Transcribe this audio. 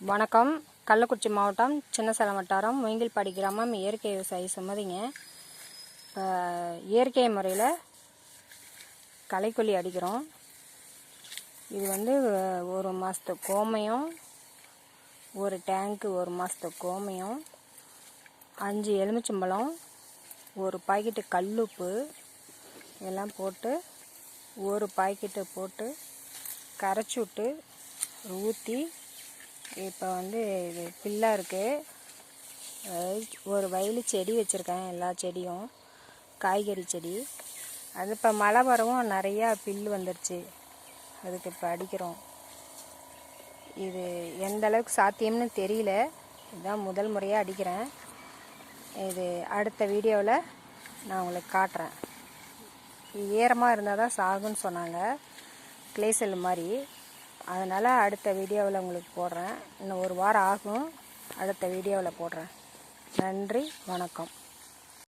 வணக்கம். கள்ளக்குறிச்சி மாவட்டம் சின்னசேலம் வட்டாரம் மூங்கில்பாடி கிராமம் இயற்கை விவசாயி சுமதிங்க. இப்போ இயற்கை முறையில் களைக்கொல்லி அடிக்கிறோம். இது வந்து ஒரு மாதத்து கோமையும் ஒரு டேங்க்கு ஒரு மாதத்து கோமையும் அஞ்சு எலுமிச்சம்பழம் ஒரு பாக்கெட்டு கல்லுப்பு இதெல்லாம் போட்டு ஒரு பாக்கெட்டு போட்டு கரைச்சி விட்டு ஊற்றி இப்போ வந்து இது பில்லாக இருக்குது ஒரு வயலு செடி வச்சுருக்கேன் எல்லா செடியும். காய்கறி செடி. அது இப்போ மழை வரவும் நிறையா பில்லு வந்துடுச்சு அதுக்கு இப்போ அடிக்கிறோம். இது எந்த அளவுக்கு சாத்தியம்னு தெரியல. இதுதான் முதல் முறையாக அடிக்கிறேன். இது அடுத்த வீடியோவில் நான் உங்களுக்கு காட்டுறேன். ஈரமாக இருந்தால் தான் சாகுன்னு சொன்னாங்க. கிளேசல் மாதிரி. அதனால் அடுத்த வீடியோவில் உங்களுக்கு போடுறேன். இன்னும் ஒரு வாரம் ஆகும். அடுத்த வீடியோவில் போடுறேன். நன்றி வணக்கம்.